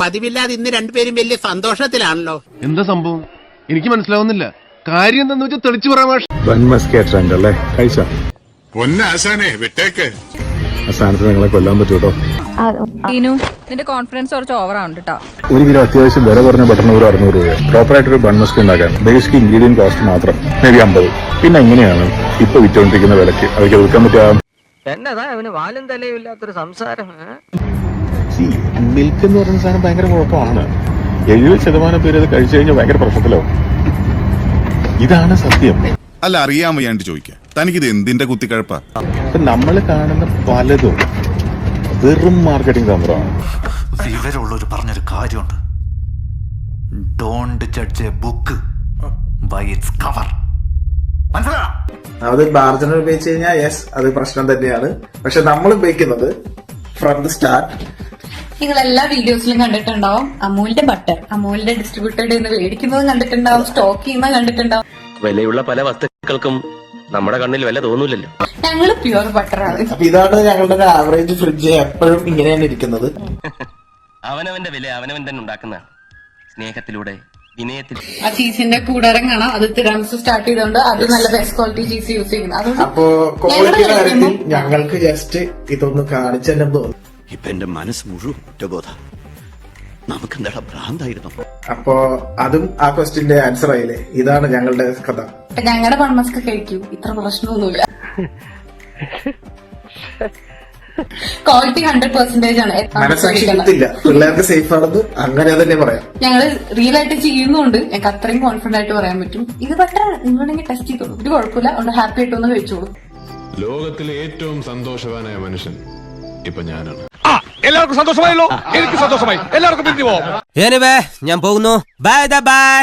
പതിവില്ലാതെ ഇന്ന് രണ്ടുപേരും വലിയ സന്തോഷത്തിലാണല്ലോ. എന്താ സംഭവം? എനിക്ക് മനസ്സിലാവുന്നില്ല. കാര്യം എന്താന്ന് വെച്ചാൽ തെളിച്ചു അല്ലേ കഴിച്ച പൊന്നാശാനെ വിട്ടേക്ക്. സ്ഥാനത്ത് നിങ്ങളെ കൊല്ലാൻ പറ്റൂട്ടോ? നിന്റെ കോൺഫിഡൻസ് കുറച്ച് ഓവറാണ് കേട്ടോ ഒരു കിലോ അത്യാവശ്യം വില കുറഞ്ഞ ബട്ടൺ ഒരു അറുന്നൂറ് രൂപ. പ്രോപ്പർ ആയിട്ടൊരു ബൺ മസ്ക് ഉണ്ടാക്കാൻ. ബേസിക് ഇൻഗ്രീഡിയൻ കോസ്റ്റ് മാത്രം. മേ ബി അമ്പത്. പിന്നെ എങ്ങനെയാണ് ഇപ്പൊ വിറ്റുകൊണ്ടിരിക്കുന്ന വിലക്ക് അതൊക്കെ വിൽക്കാൻ പറ്റാ എന്നതാ അവന് വാലും തലയും ഇല്ലാത്തൊരു സംസാരം? മിൽക്ക് എന്ന് പറയുന്ന സാധനം ഭയങ്കര കുഴപ്പമാണ് എഴുപത് ശതമാനം പേര് അത് കഴിച്ചു കഴിഞ്ഞാൽ ഭയങ്കര പ്രശ്നത്തിലാവും. ഇതാണ് സത്യം. അല്ല അറിയാൻ വയ്യാണ്ട് ചോദിക്കാം. തനിക്കിത് എന്തിന്റെ കുത്തിക്കഴപ്പാ? ഇപ്പൊ നമ്മൾ കാണുന്ന പലതും വെറും മാർക്കറ്റിംഗ് തന്ത്രമാണ്. വിവരമുള്ളവർ പറഞ്ഞൊരു കാര്യമുണ്ട്. Don't judge a book by its cover അത് മാർജിനൽ ഉപയോഗിച്ച് കഴിഞ്ഞാൽ യെസ് അത് പ്രശ്നം തന്നെയാണ്. പക്ഷെ നമ്മൾ ഉപയോഗിക്കുന്നത് ഫ്രം ദി സ്റ്റാർട്ട് നിങ്ങൾ എല്ലാ വീഡിയോസിലും കണ്ടിട്ടുണ്ടാവും. അമൂലിന്റെ ബട്ടർ അമൂലിന്റെ ഡിസ്ട്രിബ്യൂട്ടറുടെ നിന്ന് മേടിക്കുന്നത് കണ്ടിട്ടുണ്ടാവും സ്റ്റോക്ക് ചെയ്യുന്നത് കണ്ടിട്ടുണ്ടാവും. വിലയുള്ള പല വസ്തുക്കൾക്കും നമ്മുടെ കണ്ണിൽ വില തോന്നൂലല്ലോ. ഞങ്ങൾ പ്യുവർ ബട്ടറാണ് അപ്പൊ ഇതാണ് ഞങ്ങളുടെ ഒരു ആവറേജ് ഫ്രിഡ്ജ് എപ്പോഴും ഇങ്ങനെയാണ് ഇരിക്കുന്നത്. അവനവന്റെ വില അവനവൻ തന്നെ ഉണ്ടാക്കുന്നതാണ്. സ്നേഹത്തിലൂടെ വിനയത്തിൽ ആ ചീസിന്റെ കൂടാരം കാണാം അത് തിരാമിസ് സ്റ്റാർട്ട് ചെയ്തുകൊണ്ട് അത് നല്ല ബെസ്റ്റ് ക്വാളിറ്റി ചീസ് യൂസ് ചെയ്യുന്നത്. അതുകൊണ്ട് അപ്പോ കാര്യത്തിൽ ഞങ്ങൾക്ക് ജസ്റ്റ് ഇതൊന്ന് കാണിച്ചു തന്നെ തോന്നുന്നു. ഇപ്പൊ എന്റെ മനസ്സ് മുഴുവൻ കുറ്റബോധ. നമുക്കെന്താ ഭ്രാന്തായിരുന്നു? അപ്പോ അതും ആ ക്വസ്റ്റിന്റെ ആൻസർ ആയില്ലേ? ഇതാണ് ഞങ്ങളുടെ കഥ. ഞങ്ങളുടെ പൺമസ്ക് കഴിക്കൂ. ഇത്ര പ്രശ്നമൊന്നുമില്ല. ക്വാളിറ്റി ഹൺഡ്രഡ് പെർസെന്റേജ് ആണ്. മനസ്സാക്ഷി കുത്തില്ല പിള്ളേർക്ക് സേഫ് ആണെന്ന് അങ്ങനെ തന്നെ പറയാം. ഞങ്ങൾ റിയൽ ആയിട്ട് ചെയ്യുന്നുണ്ട്. ഞങ്ങൾക്ക് അത്രയും കോൺഫിഡന്റ് ആയിട്ട് പറയാൻ പറ്റും. ഇത് ബട്ടറാണ് നിങ്ങളുണ്ടെങ്കിൽ ടെസ്റ്റ് ചെയ്തോളൂ. ഒരു കുഴപ്പമില്ല. ഒന്ന് ഹാപ്പി ആയിട്ട് ഒന്ന് കഴിച്ചോളൂ. ലോകത്തിലെ ഏറ്റവും സന്തോഷവാനായ മനുഷ്യൻ ഇപ്പൊ ഞാനാണ്. എല്ലാവർക്കും സന്തോഷമായല്ലോ. എനിക്ക് സന്തോഷമായി. എല്ലാവർക്കും പിരിഞ്ഞു പോവാം ഞാൻ പോകുന്നു. Bye bye